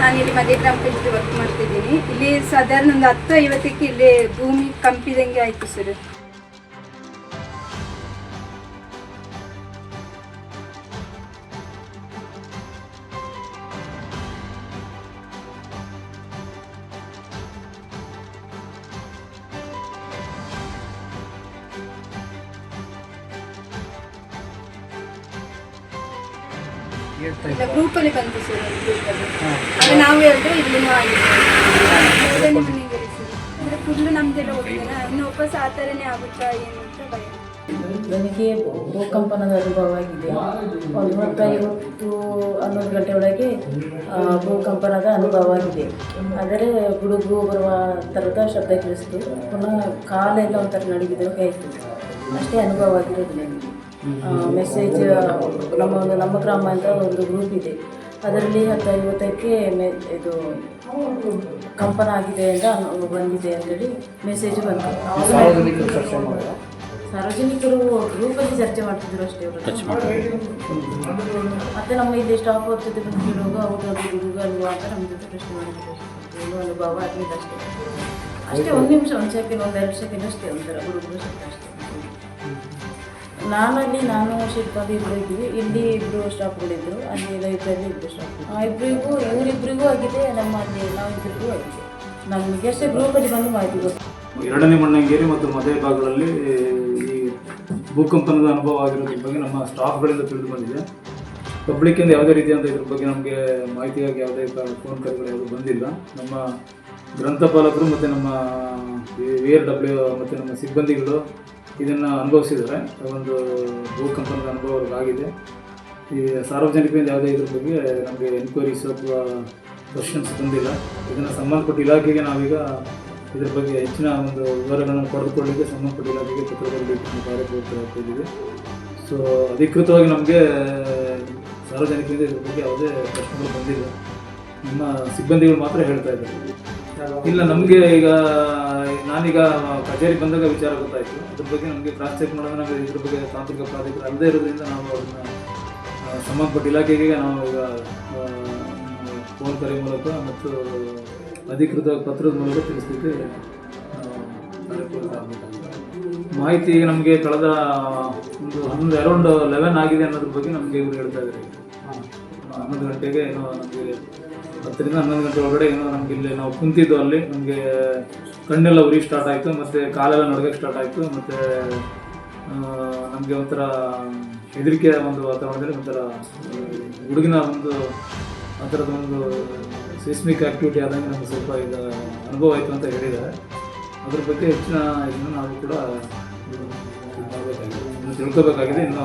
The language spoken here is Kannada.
ನಾನು ಇಲ್ಲಿ ಮಧ್ಯ ಗ್ರಾಮ ಪಂಚಾಯತಿ ವರ್ಕ್ ಮಾಡ್ತಿದ್ದೀನಿ. ಇಲ್ಲಿ ಸಾಧಾರಣ ಒಂದು ಹತ್ತು ಐವತ್ತಕ್ಕೆ ಇಲ್ಲಿ ಭೂಮಿ ಕಂಪಿದಂಗೆ ಆಯಿತು ಸರ್. ಇಲ್ಲ ಗ್ರೂಪಲ್ಲಿ ಬಂತು ಸರ್ ಗ್ರೂಪಲ್ಲಿ ನಾವು ಹೇಳಿದ್ರೆ ಇಲ್ಲಿನೂ ಆಗಿದೆ ಅಂದರೆ ಫುಲ್ಲು ನಮ್ದೆಲ್ಲ ಹೋಗಿದ್ದೀನ ಇನ್ನು ವಾಪಸ್ ಆ ಥರನೇ ಆಗುತ್ತಾ ಏನು ಅಂತ ಭಯ. ನನಗೆ ಭೂಕಂಪನದ ಅನುಭವ ಆಗಿದೆ ಒಂದು ಐವತ್ತು ಹನ್ನೊಂದು ಗಂಟೆ ಒಳಗೆ ಭೂಕಂಪನದ ಅನುಭವ ಆಗಿದೆ ಆದರೆ ಗುಡುಗು ಬರುವ ಥರದ ಶಬ್ದ ಕೇಳಿಸ್ತು. ಪುನಃ ಕಾಲೆಲ್ಲ ಒಂಥರ ನಡಿಗಿದ್ರು ಆಯಿತು ಅಷ್ಟೇ ಅನುಭವ ಆಗಿರೋದು ನನಗೆ. ಮೆಸೇಜ್ ನಮ್ಮ ಒಂದು ನಮ್ಮ ಗ್ರಾಮ ಅಂತ ಒಂದು ಗ್ರೂಪ್ ಇದೆ. ಅದರಲ್ಲಿ ಹತ್ತು ಐವತ್ತಕ್ಕೆ ಮೆ ಇದು ಕಂಪನ ಆಗಿದೆ ಅಂತ ಅನು- ಬಂದಿದೆ ಅಂತೇಳಿ ಮೆಸೇಜ್ ಬಂತು. ಸಾರ್ವಜನಿಕರು ಗ್ರೂಪಲ್ಲಿ ಚರ್ಚೆ ಮಾಡ್ತಿದ್ರು ಅಷ್ಟೇ ಅವರು. ಮತ್ತೆ ನಮ್ಮ ಇಲ್ಲಿ ಸ್ಟಾಫ್ ಅವ್ರ ಜೊತೆ ಬಂದು ಕೇಳುವಾಗ ಅವರು ಅದು ಹುಡುಗ ಅಲ್ವಾ ಅಂತ ನಮ್ಮ ಜೊತೆ ಪ್ರಶ್ನೆ ಮಾಡಿದ್ರು. ಏನು ಅನುಭವ ಆಗಲಿಲ್ಲ ಅಷ್ಟೇ. ಅಷ್ಟೇ ಒಂದು ನಿಮಿಷ ಒಂದು ಸೆಕೆಂಡ್ ಒಂದು ಎರಡು ಸೆಕೆಂಡ್ ಅಷ್ಟೇ ಒಂಥರ ಹುಡುಗರು ಅಷ್ಟೇ. ನಾನಲ್ಲಿ ನಾನು ಶಿಲ್ಪಾಗಿ ಇಬ್ಬರು ಇದ್ದೀವಿ ಇಲ್ಲಿ ಇಬ್ಬರು ಸ್ಟಾಫ್ಗಳಿದ್ದರು ಅಲ್ಲಿ ಲೈಬ್ರರಿ ಇಬ್ಬರು ಸ್ಟಾಫ್ ಇಬ್ಬರಿಗೂ ಇವರಿಬ್ಬರಿಗೂ ಆಗಿದೆ ನಮ್ಮ ಅಲ್ಲಿ ನಾವಿಬ್ಬರಿಗೂ ಆಗಿದೆ ನಮಗೆ ಅಷ್ಟೇ ಗ್ರೂಪಲ್ಲಿ ಬಂದು ಗೊತ್ತು ಎರಡನೇ ಮಣ್ಣಂಗೇರಿ ಮತ್ತು ಮದುವೆ ಭಾಗಗಳಲ್ಲಿ ಈ ಭೂಕಂಪನದ ಅನುಭವ ಆಗಿರೋದ್ರ ಬಗ್ಗೆ ನಮ್ಮ ಸ್ಟಾಫ್ಗಳಿಂದ ತಿಳಿದು ಬಂದಿದೆ ಪಬ್ಲಿಕ್ಕಿಂದ ಯಾವುದೇ ರೀತಿಯಾದ ಇದ್ರ ಬಗ್ಗೆ ನಮಗೆ ಮಾಹಿತಿಗಾಗಿ ಯಾವುದೇ ಫೋನ್ ಕರೆಗಳು ಯಾವುದು ಬಂದಿಲ್ಲ ನಮ್ಮ ಗ್ರಂಥಪಾಲಕರು ಮತ್ತು ನಮ್ಮ ವಿ ಆರ್ ಡಬ್ಲ್ಯೂ ಮತ್ತು ನಮ್ಮ ಸಿಬ್ಬಂದಿಗಳು ಇದನ್ನು ಅನುಭವಿಸಿದ್ದಾರೆ. ಒಂದು ಭೂಕಂಪನದ ಅನುಭವ ಅವ್ರಿಗಾಗಿದೆ ಈ ಸಾರ್ವಜನಿಕರಿಂದ ಯಾವುದೇ ಇದ್ರ ಬಗ್ಗೆ ನಮಗೆ ಎನ್ಕ್ವೈರೀಸ್ ಅಥವಾ ಕ್ವಶನ್ಸ್ ಬಂದಿಲ್ಲ. ಇದನ್ನು ಸಂಬಂಧಪಟ್ಟ ಇಲಾಖೆಗೆ ನಾವೀಗ ಇದ್ರ ಬಗ್ಗೆ ಹೆಚ್ಚಿನ ಒಂದು ವಿವರಗಳನ್ನು ಪಡೆದುಕೊಳ್ಳಿಕ್ಕೆ ಸಂಬಂಧಪಟ್ಟ ಇಲಾಖೆಗೆ ಪತ್ರದಲ್ಲಿ ಕಾರ್ಯಕ್ರಮ ಸೊ ಅಧಿಕೃತವಾಗಿ ನಮಗೆ ಸಾರ್ವಜನಿಕರಿಂದ ಇದ್ರ ಬಗ್ಗೆ ಯಾವುದೇ ಪ್ರಶ್ನೆಗಳು ಬಂದಿಲ್ಲ. ನಮ್ಮ ಸಿಬ್ಬಂದಿಗಳು ಮಾತ್ರ ಹೇಳ್ತಾ ಇದ್ದಾರೆ. ಇಲ್ಲ ನಮಗೆ ಈಗ ನಾನೀಗ ಕಚೇರಿ ಬಂದಾಗ ವಿಚಾರ ಗೊತ್ತಾಯಿತು. ಅದ್ರ ಬಗ್ಗೆ ನಮಗೆ ಕ್ರಾಸ್ ಚೆಕ್ ಮಾಡೋದು ನಮಗೆ ಇದ್ರ ಬಗ್ಗೆ ತಾಂತ್ರಿಕ ಪ್ರಾಧಿಕಾರ ಅಲ್ಲದೇ ಇರೋದ್ರಿಂದ ನಾವು ಅದನ್ನ ಸಂಬಂಧಪಟ್ಟ ಇಲಾಖೆಗೆ ನಾವು ಈಗ ಫೋನ್ ಕರೆ ಮೂಲಕ ಮತ್ತು ಅಧಿಕೃತ ಪತ್ರದ ಮೂಲಕ ತಿಳಿಸ್ಲಿಕ್ಕೆ ಮಾಹಿತಿ ನಮಗೆ ಕಳೆದ ಒಂದು ಹನ್ನೊಂದು ಅರೌಂಡ್ ಲೆವೆನ್ ಆಗಿದೆ ಅನ್ನೋದ್ರ ಬಗ್ಗೆ ನಮಗೆ ಇವರು ಹೇಳ್ತಾ ಇದ್ದಾರೆ. ಹನ್ನೊಂದು ಗಂಟೆಗೆ ಏನೋ ನಮಗೆ ಹತ್ತರಿಂದ ಹನ್ನೊಂದು ಗಂಟೆ ಒಳಗಡೆ ಏನೋ ನಮ್ಗೆ ಇಲ್ಲಿ ನಾವು ಕುಂತಿದ್ದು ಅಲ್ಲಿ, ನಮಗೆ ಕಣ್ಣೆಲ್ಲ ಉರಿ ಸ್ಟಾರ್ಟ್ ಆಯಿತು, ಮತ್ತು ಕಾಲೆಲ್ಲ ನಡ್ಗಕ್ಕೆ ಸ್ಟಾರ್ಟ್ ಆಯಿತು, ಮತ್ತು ನಮಗೆ ಒಂಥರ ಹೆದರಿಕೆಯ ಒಂದು ವಾತಾವರಣದಲ್ಲಿ ಒಂಥರ, ಹುಡುಗಿನ ಒಂದು ಆ ಥರದ ಒಂದು ಸಿಸ್ಮಿಕ್ ಆ್ಯಕ್ಟಿವಿಟಿ ಆದಂಗೆ ನಮಗೆ ಸ್ವಲ್ಪ ಈಗ ಅನುಭವ ಆಯಿತು ಅಂತ ಹೇಳಿದ್ದಾರೆ. ಅದ್ರ ಬಗ್ಗೆ ಹೆಚ್ಚಿನ ಇದನ್ನು ನಾವು ಕೂಡ ತಿಳ್ಕೊಬೇಕಾಗಿದೆ. ಇನ್ನು